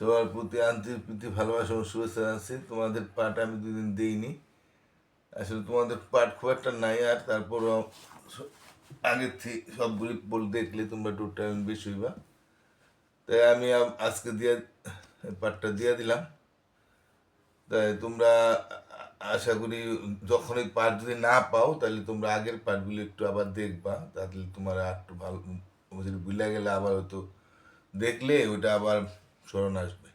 সবার প্রতি আন্তরিক প্রীতি, ভালোবাসা ও শুভেচ্ছা জানাচ্ছি। তোমাদের পাঠ আমি দুদিন দিইনি। আসলে তোমাদের পাঠ খুব একটা নাই, আর তারপরও আগের থেকে সবগুলি বল দেখলে তোমরা টু টাইম বেশি হইবা। তাই আমি আজকে দিয়ে, পাঠটা দিয়ে দিলাম। তাই তোমরা আশা করি যখন এই পাঠ যদি না পাও, তাহলে তোমরা আগের পাঠগুলো একটু আবার দেখবা। তাহলে তোমার আর একটু ভালো যদি ভুলে গেলে আবার হয়তো দেখলে ওটা আবার স্মরণ আসবে।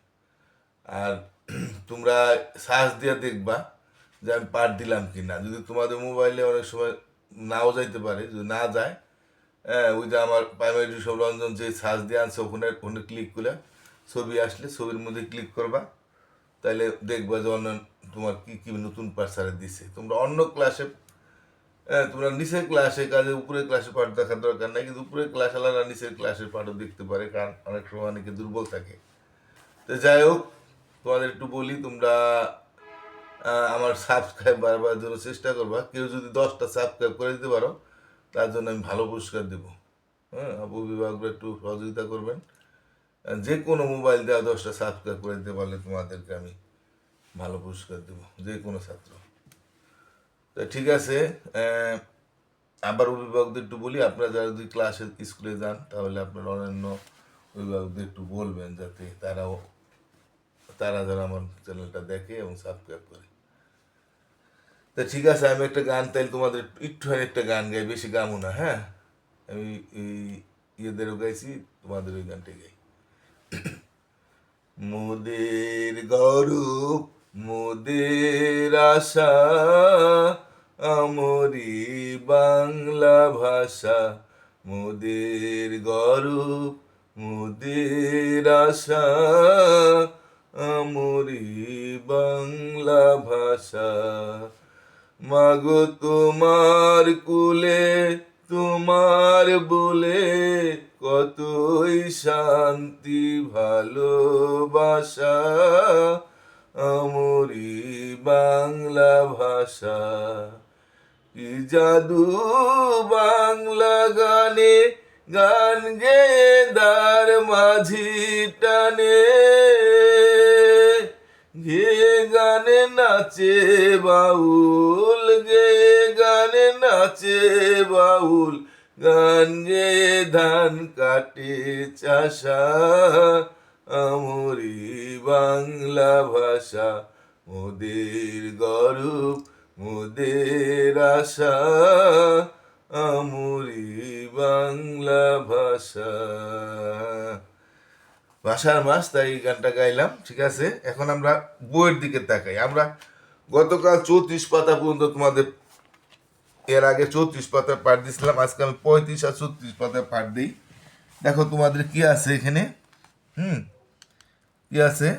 আর তোমরা সার্চ দিয়ে দেখবা যে আমি পাঠ দিলাম কি না যদি তোমাদের মোবাইলে অনেক সময় নাও যাইতে পারে, যদি না যায় হ্যাঁ ওই যে আমার প্রাইমারি টিউশন রঞ্জন যে সার্চ দিয়ে আনছে, ওখানে ওখানে ক্লিক করে ছবি আসলে ছবির মধ্যে ক্লিক করবা। তাহলে দেখবা যে অন্য তোমার কী কী নতুন পাঠ স্যারে দিছে। তোমরা অন্য ক্লাসে হ্যাঁ তোমরা নিচের ক্লাসে কাজে, উপরের ক্লাসে পাঠ দেখার দরকার নাই, কিন্তু উপরের ক্লাস আলাদা, নিচের ক্লাসের পাঠও দেখতে পারে, কারণ অনেক সময় অনেকে দুর্বল থাকে। তো যাই হোক তোমাদের একটু বলি, তোমরা আমার সাবস্ক্রাইব বারবার জন্য চেষ্টা করবা। কেউ যদি দশটা সাবস্ক্রাইব করে দিতে পারো, তার জন্য আমি ভালো পুরস্কার দেবো। হ্যাঁ অভিভাবকরা একটু সহযোগিতা করবেন। যে কোনো মোবাইল দেওয়া দশটা সাবস্ক্রাইব করে দিতে পারলে তোমাদেরকে আমি ভালো পুরস্কার দেবো যে কোনো ছাত্র। তো ঠিক আছে আবার অভিভাবকদের একটু বলি, আপনারা যারা যদি ক্লাসে স্কুলে যান, তাহলে আপনারা অন্যান্য অভিভাবকদের একটু বলবেন, যাতে তারাও তারা যেন আমার চ্যানেলটা দেখে এবং সাবস্ক্রাইব করে। তা ঠিক আছে, আমি একটা গান তাইলে তোমাদের একটু একটা গান গাই, বেশি গামো না হ্যাঁ? আমি ইয়েদেরও গাইছি, তোমাদের ওই গানটাই গাই। মোদের গৌরব, মোদের আশা, আমরি বাংলা ভাষা। মোদের গৌরব, মোদের আশা আমরি বাংলা ভাষা। মাগো তোমার কুলে, তোমার বলে কতই শান্তি, ভালোবাসা। আমরি বাংলা ভাষা। কি জাদু বাংলা গানে, গান গে দার মাঝি টানে। গানে নাচে বাউল, গে গানে নাচে বাউল। গান গে, ধান কাটে চাষা, আমরি বাংলা ভাষা। মোদের গরব, মোদের আশা, আমরি বাংলা ভাষা। ভাষার মাস তাই এই গানটা গাইলাম, ঠিক আছে? এখন আমরা বইয়ের দিকে তাকাই। আমরা গতকাল চৌত্রিশ পাতা পর্যন্ত তোমাদের, এর আগে চৌত্রিশ পাতায় পাঠ দিয়েছিলাম, আজকে আমি পঁয়ত্রিশ আর চৌত্রিশ পাতায় পাঠ দিই। দেখো তোমাদের কি আছে এখানে? হুম, কি আছে?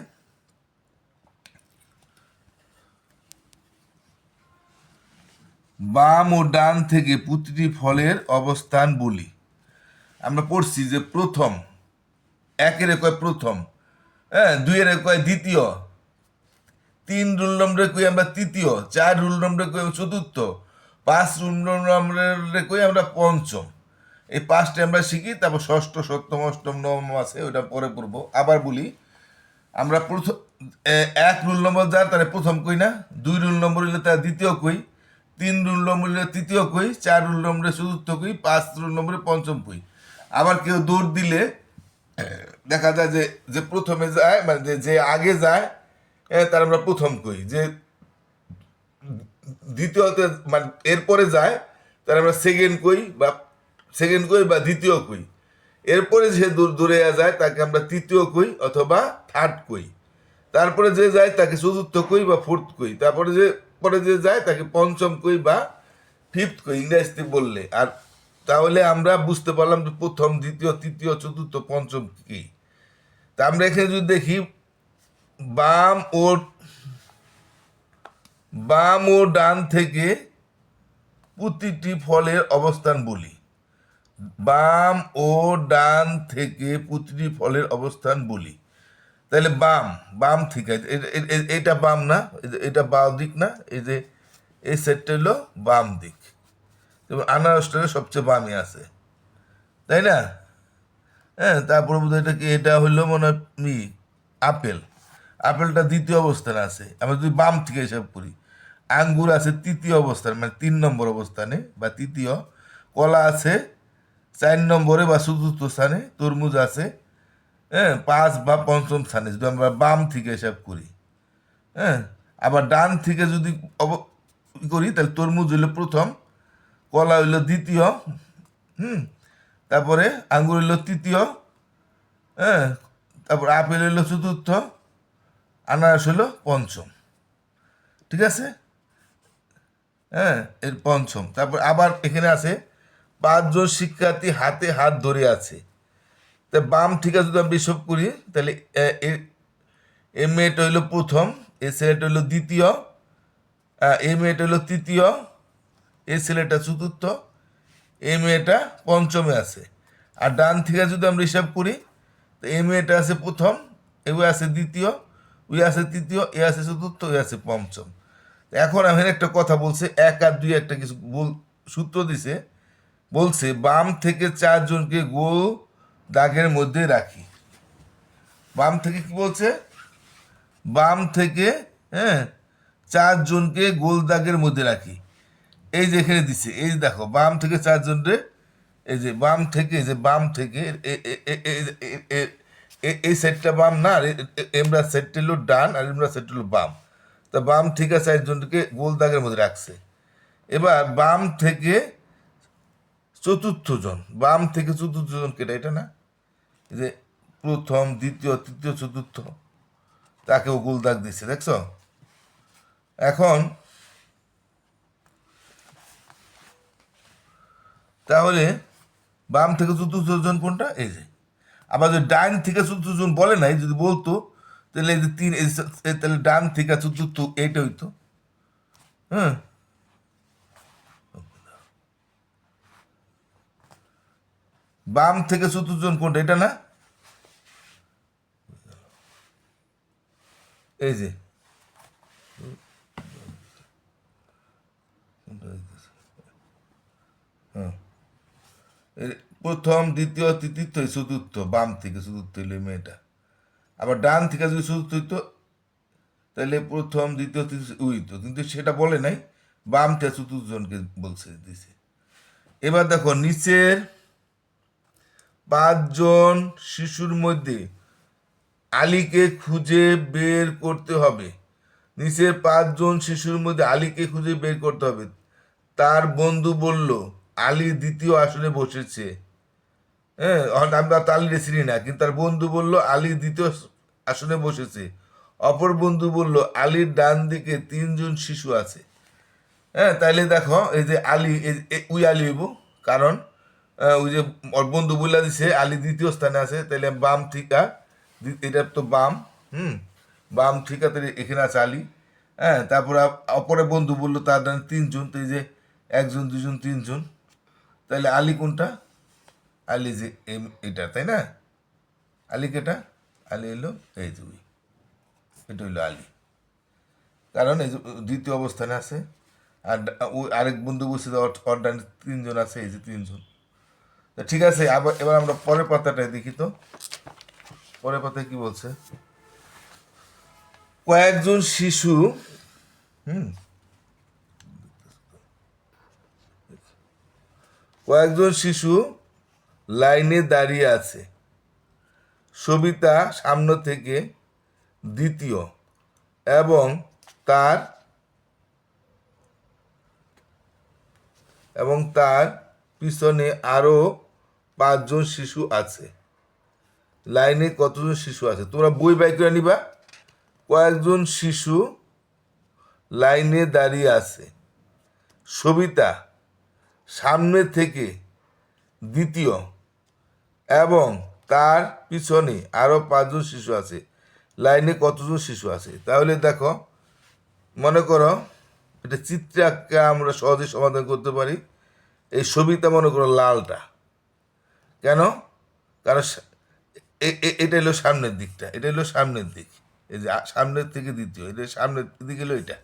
বাম ও ডান থেকে প্রতিটি ফলের অবস্থান বলি। আমরা পড়ছি যে প্রথম একের কয় প্রথম হ্যাঁ দুইয়ের কয় দ্বিতীয়, তিন রুল নম্বরে কই আমরা তৃতীয়, চার রুল নম্বরে কই চতুর্থ, পাঁচ রুল নম্বরে কই আমরা পঞ্চম। এই পাঁচটা আমরা শিখি, তারপর ষষ্ঠ, সপ্তম, অষ্টম, নবম আছে ওটা পরে পড়ব। আবার বলি, আমরা প্রথম এক রুল নম্বর যার, তাহলে প্রথম কই না? দুই রুল নম্বর হইলে তার দ্বিতীয় কই? তিন রুল নম্বর হইলে তৃতীয় কই? চার রুল নম্বরে চতুর্থ কই? পাঁচ রুল নম্বরে পঞ্চম কই? আবার কেউ দৌড় দিলে দেখা যায় যে যে প্রথমে যায় মানে যে- আগে যায় তার আমরা প্রথম কই। যে দ্বিতীয়তে মানে এরপরে যায়, তার আমরা সেকেন্ড কই বা সেকেন্ড কই বা দ্বিতীয় কই। এরপরে যে দূর, দূরে যায়, তাকে আমরা তৃতীয় কই অথবা থার্ড কই। তারপরে যে যায়, তাকে চতুর্থ কই বা ফোর্থ কই। তারপরে যে, পরে যে যায়, তাকে পঞ্চম কই বা ফিফথ কই। ইংরেজিতে বললে। আর তাহলে আমরা বুঝতে পারলাম যে প্রথম, দ্বিতীয়, তৃতীয়, চতুর্থ, পঞ্চম কি। তা আমরা এখানে যদি দেখি, বাম ও বাম ও ডান থেকে প্রতিটি ফলের অবস্থান বলি। বাম ও ডান থেকে প্রতিটি ফলের অবস্থান বলি। তাহলে বাম বাম ঠিক আছে এটা বাম না এটা বাম দিক না, এই যে, এই সেটটা হলো বাম দিক। যেমন আনারসটা সবচেয়ে বামে আছে। তাই না? হ্যাঁ তারপরে বোধহয় এটা কি, এটা হলো মনে হয় আপেল। আপেলটা দ্বিতীয় অবস্থানে আছে। আমরা যদি বাম থেকে হিসাব করি, আঙ্গুর আছে তৃতীয় অবস্থানে মানে তিন নম্বর অবস্থানে বা তৃতীয়, কলা আছে চার নম্বরে বা চতুর্থ স্থানে, তরমুজ আছে হ্যাঁ পাঁচ বা পঞ্চম স্থানে, যদি আমরা বাম থেকে হিসাব করি হ্যাঁ আবার ডান থেকে যদি অব- করি, তাহলে তরমুজ হইল প্রথম কলা হইল দ্বিতীয়, হুম? তারপরে আঙ্গুর হইল তৃতীয় হ্যাঁ? তারপর আপেল হইল চতুর্থ, আনারস হইল পঞ্চম। ঠিক আছে? হ্যাঁ এর পঞ্চম। তারপর আবার এখানে আছে, পাঁচজন শিক্ষার্থী হাতে হাত ধরে আছে। তা বাম ঠিক যদি আমরা হিসাব করি, তাহলে এ- মেয়েটা হইল প্রথম, এ ছেলেটা হইল দ্বিতীয় এ মেয়েটা হইল তৃতীয় এ ছেলেটা চতুর্থ, এ মেয়েটা পঞ্চমে আছে। আর ডান থেকে যদি আমরা হিসাব করি, তো এ মেয়েটা আছে প্রথম, এ আছে দ্বিতীয় ওই আছে তৃতীয়, এ আছে চতুর্থ, এ আছে পঞ্চম। এখন আমি একটা কথা বলছে, এক আর দুই একটা কিছু বল সূত্র দিছে, বলছে বাম থেকে চারজনকে গোল দাগের মধ্যে রাখি। বাম থেকে কি বলছে? বাম থেকে হ্যাঁ চারজনকে গোল দাগের মধ্যে রাখি। এই যে এখানে দিছে, এই যে দেখো, বাম থেকে চারজনরে এই যে বাম থেকে, এই যে বাম থেকে এই সাইডটা বাম না এমরা সাইডটা হলো ডান, আর এমরা সাইডটা হলো বাম। তা বাম থেকে চারজনকে গোল দাগের মধ্যে রাখছে। এবার বাম থেকে চতুর্থ জন বাম থেকে চতুর্থ জন কেটে, এটা না? যে প্রথম, দ্বিতীয়, তৃতীয়, চতুর্থ, তাকেও গোল দাগ দিচ্ছে দেখছ? এখন তাহলে বাম থেকে চতুর্থ জন কোনটা? এই যে। আবার যদি ডান থেকে চতুর্থ জন বলে নাই, যদি বলতো, তাহলে এই যে তিন তাহলে ডান থেকে চতুর্থ এইটা হইতো। হ্যাঁ? বাম থেকে চতুর্থ জন কোনটা? এটা না? এই যে হ্যাঁ এই প্রথম, দ্বিতীয় তৃতীয় চতুর্থ, বাম থেকে চতুর্থ হইল মেয়েটা। আবার ডান থেকে যদি চতুর্থ হইতো তাহলে প্রথম, দ্বিতীয়, তৃতীয় হইতো। কিন্তু সেটা বলে নাই, বাম থেকে চতুর্থ জনকে বলছে, দিছে। এবার দেখো, নিচের পাঁচজন শিশুর মধ্যে আলীকে খুঁজে বের করতে হবে। নিচের পাঁচজন শিশুর মধ্যে আলীকে খুঁজে বের করতে হবে। তার বন্ধু বলল আলী দ্বিতীয় আসনে বসেছে। হ্যাঁ আমরা তো আলীরে চিনি না, কিন্তু তার বন্ধু বলল আলী দ্বিতীয় আসনে বসেছে। অপর বন্ধু বলল আলীর ডান দিকে তিনজন শিশু আছে। হ্যাঁ তাইলে দেখো, এই যে আলী উই আলী হইব, কারণ ওই যে বন্ধু বলে দিছে, আলী দ্বিতীয় স্থানে আছে, তাইলে বাম ঠিকা এটা তো বাম, হুম, বাম ঠিকা তাহলে এখানে আছে আলী। হ্যাঁ তারপরে অপরে বন্ধু বলল তার ডানে তিনজন, তো এই যে একজন, দুজন, তিনজন। তাহলে আলি কোনটা? আলি যে এম- এটা, তাই না? আলী কেটা? আলী এলো এই ওই। এটা হইল আলি। কারণ এই দ্বিতীয় অবস্থানে আছে। আর ওই আরেক বন্ধু বসে ওর ডানে তিনজন আছে, এই যে তিনজন। তা ঠিক আছে, আবার, এবার আমরা পরের পাতাটায় দেখি তো। পরের পাতায় কি বলছে? কয়েকজন শিশু, হুম? কয়েকজন শিশু লাইনে দাঁড়িয়ে আছে। সবিতা সামনে থেকে দ্বিতীয় এবং তার এবং তার পিছনে আরও পাঁচজন শিশু আছে। লাইনে কতজন শিশু আছে? তোমরা বই বাই করে নিবা। কয়েকজন শিশু লাইনে দাঁড়িয়ে আছে। সবিতা সামনে থেকে দ্বিতীয় এবং তার পিছনে আরও পাঁচজন শিশু আছে। লাইনে কতজন শিশু আছে? তাহলে দেখো, মনে করো, এটা চিত্রে আঁকা আমরা সহজে সমাধান করতে পারি। এই ছবিটা মনে করো লালটা। কেন? কারণ এটা হলো সামনের দিকটা। এটা হলো সামনের দিক। এই যে সামনের থেকে দ্বিতীয়। এটা সামনের দিকে হলো এটা।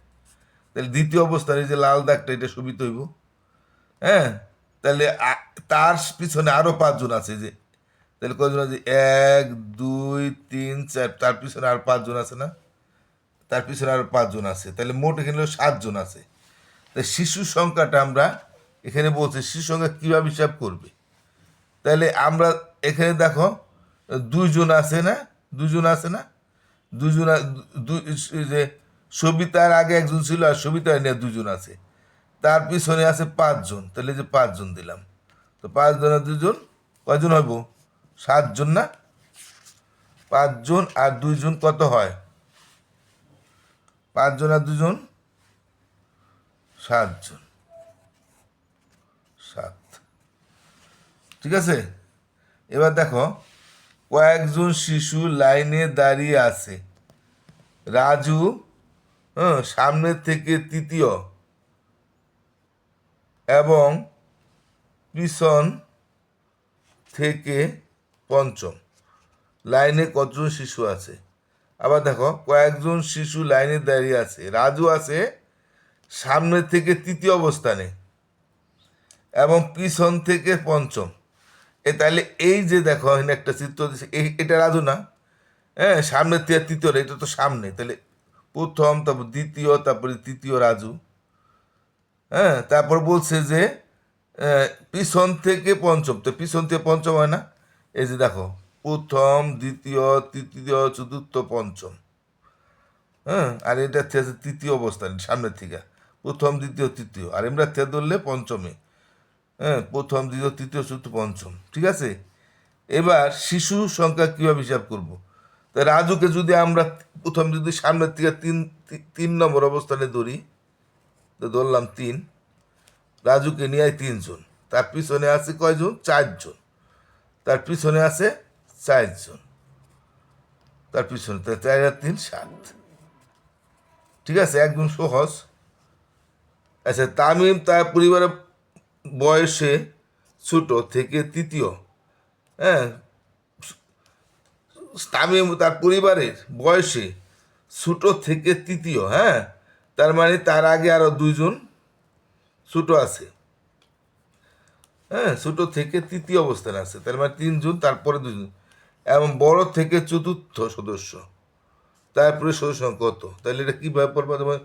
তাহলে দ্বিতীয় অবস্থায় এই যে লাল দাগটা, এটা ছবিত হইব হ্যাঁ? তাহলে তার পিছনে আরও পাঁচজন আছে যে। তাহলে কজন আছে? এক, দুই, তিন, চার, তার পিছনে আর পাঁচজন আছে না? তার পিছনে আর পাঁচজন আছে। তাহলে মোট এখানে সাতজন আছে। তাই শিশুর সংখ্যাটা আমরা এখানে বলছি, শিশু সংখ্যা কীভাবে হিসাব করবে? তাহলে আমরা এখানে দেখো, দুইজন আছে না? দুজন আছে না? দুজন যে সবিতার আগে একজন ছিল আর সবিতার নিয়ে দুজন আছে। তার পিছনে আছে পাঁচজন। তাহলে যে পাঁচজন দিলাম। তো পাঁচজন আর দুজন কয়জন হইব? সাতজন না? পাঁচজন আর দুইজন কত হয়? পাঁচজন আর দুজন সাতজন। সাত। ঠিক আছে? এবার দেখো, কয়েকজন শিশু লাইনে দাঁড়িয়ে আছে। রাজু হ্যাঁ সামনের থেকে তৃতীয়। এবং পিছন থেকে পঞ্চম। লাইনে কতজন শিশু আছে? আবার দেখো, কয়েকজন শিশু লাইনে দাঁড়িয়ে আছে। রাজু আছে সামনে থেকে তৃতীয় অবস্থানে এবং পিছন থেকে পঞ্চম। এ তাহলে এই যে দেখো, এখানে একটা চিত্র এই এটা রাজু না? হ্যাঁ সামনে থেকে তৃতীয়, এটা তো সামনে। তাহলে প্রথম, তারপর দ্বিতীয়, তারপরে তৃতীয় রাজু। হ্যাঁ তারপর বলছে যে পিছন থেকে পঞ্চম। তো পিছন থেকে পঞ্চম হয় না? এই যে দেখো, প্রথম, দ্বিতীয়, তৃতীয়, চতুর্থ, পঞ্চম। হ্যাঁ আর এটা থেকে তৃতীয় অবস্থান, সামনের থেকে। প্রথম, দ্বিতীয়, তৃতীয়। আর আমরা থেকে ধরলে পঞ্চমে। হ্যাঁ প্রথম, দ্বিতীয়, তৃতীয়, চতুর্থ, পঞ্চম। ঠিক আছে? এবার শিশু সংখ্যা কীভাবে হিসাব করব? তা রাজুকে যদি আমরা প্রথম যদি সামনের থেকে তিন তিন নম্বর অবস্থানে ধরি তো ধরলাম তিন। রাজুকে নিয়ে তিনজন। তার পিছনে আছে কয়জন? চারজন। তার পিছনে আছে চারজন। তার পিছনে চার আর তিন, সাত। ঠিক আছে? একদম সহজ। আচ্ছা তামিম তার পরিবারের বয়সে ছোট থেকে তৃতীয়। হ্যাঁ? তামিম তার পরিবারের বয়সে ছোট থেকে তৃতীয়। হ্যাঁ? তার মানে তার আগে আরও দুইজন ছোটো আছে। হ্যাঁ ছোটো থেকে তৃতীয় অবস্থানে আছে। তার মানে তিনজন, তারপরে দুজন এবং বড় থেকে চতুর্থ সদস্য। তারপরে সদস্য কত? তাহলে এটা কীভাবে পড়ব? তোমার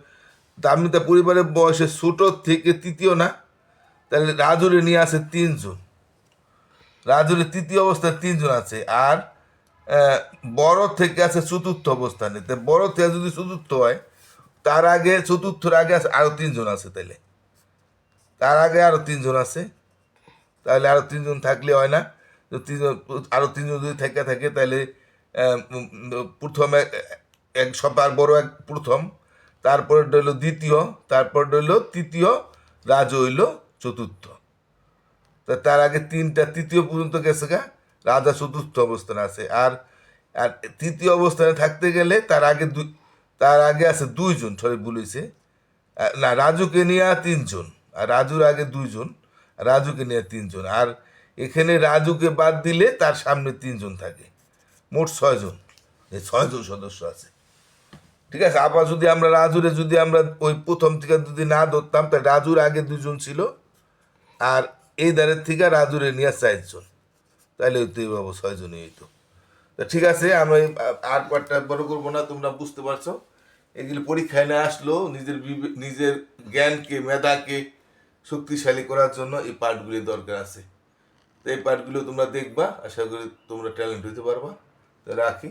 দামি তার পরিবারের বয়সে ছোট থেকে তৃতীয় না? তাহলে রাজুরে নিয়ে আছে তিনজন। রাজুরে তৃতীয় অবস্থায় তিনজন আছে। আর বড় থেকে আছে চতুর্থ অবস্থানে। তা বড় থেকে যদি চতুর্থ হয় তার আগে চতুর্থর আগে আছে, আরও তিনজন আছে তাহলে তার আগে আরও তিনজন আছে। তাহলে আরও তিনজন থাকলে হয় না। তিনজন, আরও তিনজন যদি থেকে, থাকে তাহলে প্রথমে এক সবার বড় এক প্রথম। তারপরে রইল দ্বিতীয়, তারপর রইল তৃতীয়, রাজু হইল চতুর্থ। তা তার আগে তিনটা, তৃতীয় পর্যন্ত গেছে গা। রাজা চতুর্থ অবস্থানে আছে। আর আর তৃতীয় অবস্থানে থাকতে গেলে তার আগে দুই তার আগে আছে দুইজন, সরি বলেছে না, রাজুকে নিয়ে তিনজন, আর রাজুর আগে দুইজন রাজুকে নিয়ে তিনজন, আর এখানে রাজুকে বাদ দিলে তার সামনে তিনজন থাকে, মোট ছয়জন, এই ছয়জন সদস্য আছে। ঠিক আছে, আবার যদি আমরা রাজুরে যদি আমরা ওই প্রথম থেকে যদি না ধরতাম, তাহলে রাজুর আগে দুজন ছিল, আর এই দ্বারের থেকে রাজুরে নিয়ে চারজন, তাহলে হইতো এইভাবে ছয়জনই হইতো। তা ঠিক আছে আমি আর পার্টটা বড় করব না, তোমরা বুঝতে পারছ। এগুলো পরীক্ষায় না আসলো, নিজের নিজের জ্ঞানকে, মেধাকে শক্তিশালী করার জন্য এই পার্টগুলি দরকার আছে। তো এই পার্টগুলো তোমরা দেখবা, আশা করি তোমরা ট্যালেন্ট হইতে পারবা। তো রাখি।